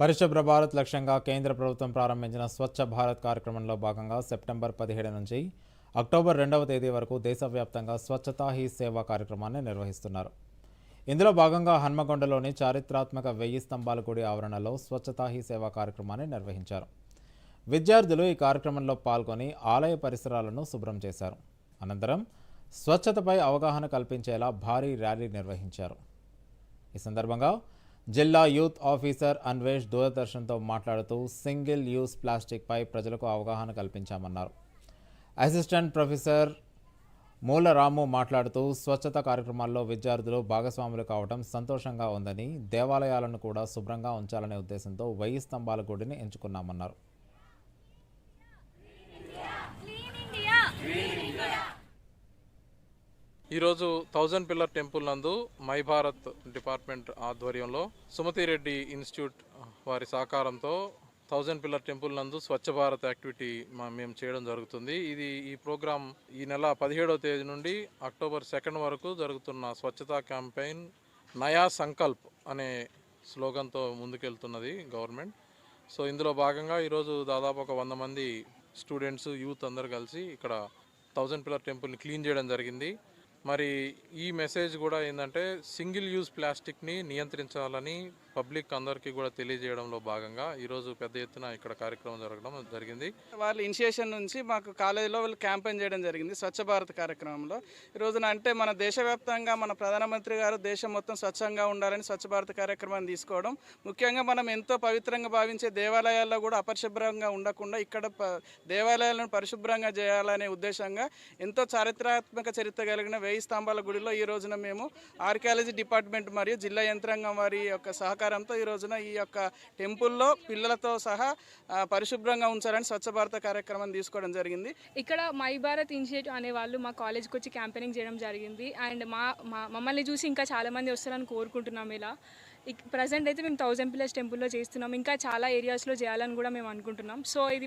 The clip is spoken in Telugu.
పరిశుభ్ర భారత్ లక్ష్యంగా కేంద్ర ప్రభుత్వం ప్రారంభించిన స్వచ్ఛ భారత్ కార్యక్రమంలో భాగంగా సెప్టెంబర్ పదిహేడు నుంచి అక్టోబర్ రెండవ తేదీ వరకు దేశవ్యాప్తంగా స్వచ్ఛతా హీ సేవా కార్యక్రమాన్ని నిర్వహిస్తున్నారు. ఇందులో భాగంగా హన్మకొండలోని చారిత్రాత్మక వెయ్యి స్తంభాల గుడి ఆవరణలో స్వచ్ఛతా హీ సేవా కార్యక్రమాన్ని నిర్వహించారు. విద్యార్థులు ఈ కార్యక్రమంలో పాల్గొని ఆలయ పరిసరాలను శుభ్రం చేశారు. అనంతరం స్వచ్ఛతపై అవగాహన కల్పించేలా భారీ ర్యాలీ నిర్వహించారు. ఈ సందర్భంగా జిల్లా యూత్ ఆఫీసర్ అన్వేష్ దూరదర్శన్తో మాట్లాడుతూ సింగిల్ యూస్ ప్లాస్టిక్పై ప్రజలకు అవగాహన కల్పించామన్నారు. అసిస్టెంట్ ప్రొఫెసర్ మూలరాము మాట్లాడుతూ స్వచ్ఛత కార్యక్రమాల్లో విద్యార్థులు భాగస్వాములు కావడం సంతోషంగా ఉందని దేవాలయాలను కూడా శుభ్రంగా ఉంచాలనే ఉద్దేశంతో వెయ్యి స్తంభాల గుడిని ఎంచుకున్నామన్నారు. ఈరోజు థౌజండ్ పిల్లర్ టెంపుల్ నందు మై భారత్ డిపార్ట్మెంట్ ఆధ్వర్యంలో సుమతి రెడ్డి ఇన్స్టిట్యూట్ వారి సహకారంతో థౌజండ్ పిల్లర్ టెంపుల్ నందు స్వచ్ఛ భారత్ యాక్టివిటీ మేము చేయడం జరుగుతుంది. ఇది ఈ ప్రోగ్రాం ఈ నెల పదిహేడవ తేదీ నుండి అక్టోబర్ సెకండ్ వరకు జరుగుతున్న స్వచ్ఛతా క్యాంపెయిన్ నయా సంకల్ప్ అనే స్లోగన్తో ముందుకెళ్తున్నది గవర్నమెంట్. సో ఇందులో భాగంగా ఈరోజు దాదాపు ఒక వంద మంది స్టూడెంట్స్ యూత్ అందరు కలిసి ఇక్కడ థౌజండ్ పిల్లర్ టెంపుల్ని క్లీన్ చేయడం జరిగింది. మరి ఈ మెసేజ్ కూడా ఏంటంటే సింగిల్ యూజ్ ప్లాస్టిక్ని నియంత్రించాలని పబ్లిక్ అందరికీ కూడా తెలియజేయడంలో భాగంగా ఈరోజు పెద్ద ఎత్తున ఇక్కడ కార్యక్రమం జరగడం జరిగింది. వాళ్ళ ఇనిషియేషన్ నుంచి మాకు కాలేజీలో వాళ్ళు క్యాంపెయిన్ చేయడం జరిగింది స్వచ్ఛ భారత్ కార్యక్రమంలో. ఈ రోజున అంటే మన దేశవ్యాప్తంగా మన ప్రధానమంత్రి గారు దేశం మొత్తం స్వచ్ఛంగా ఉండాలని స్వచ్ఛ భారత్ కార్యక్రమాన్ని తీసుకోవడం ముఖ్యంగా మనం ఎంతో పవిత్రంగా భావించే దేవాలయాల్లో కూడా అపరిశుభ్రంగా ఉండకుండా ఇక్కడ ప- దేవాలయాలను పరిశుభ్రంగా చేయాలనే ఉద్దేశంగా ఎంతో చారిత్రాత్మక చరిత్ర కలిగిన వెయ్యి స్తంభాల గుడిలో ఈ రోజున మేము ఆర్కియాలజీ డిపార్ట్మెంట్ మరియు జిల్లా యంత్రాంగం వారి యొక్క సహకారంతో ఈ రోజున ఈ యొక్క టెంపుల్లో పిల్లలతో సహా పరిశుభ్రంగా ఉంచాలని స్వచ్ఛ భారత కార్యక్రమం తీసుకోవడం జరిగింది. ఇక్కడ మై భారత్ ఇనిషియేటివ్ అనే వాళ్ళు మా కాలేజ్కి వచ్చి క్యాంపెయినింగ్ చేయడం జరిగింది. అండ్ మా మమ్మల్ని చూసి ఇంకా చాలామంది వస్తారని కోరుకుంటున్నాం ఇలా. ప్రజెంట్ అయితే మేము థౌజండ్ ప్లస్ టెంపుల్లో చేస్తున్నాం. ఇంకా చాలా ఏరియాస్లో చేయాలని కూడా మేము అనుకుంటున్నాం. సో ఇది మా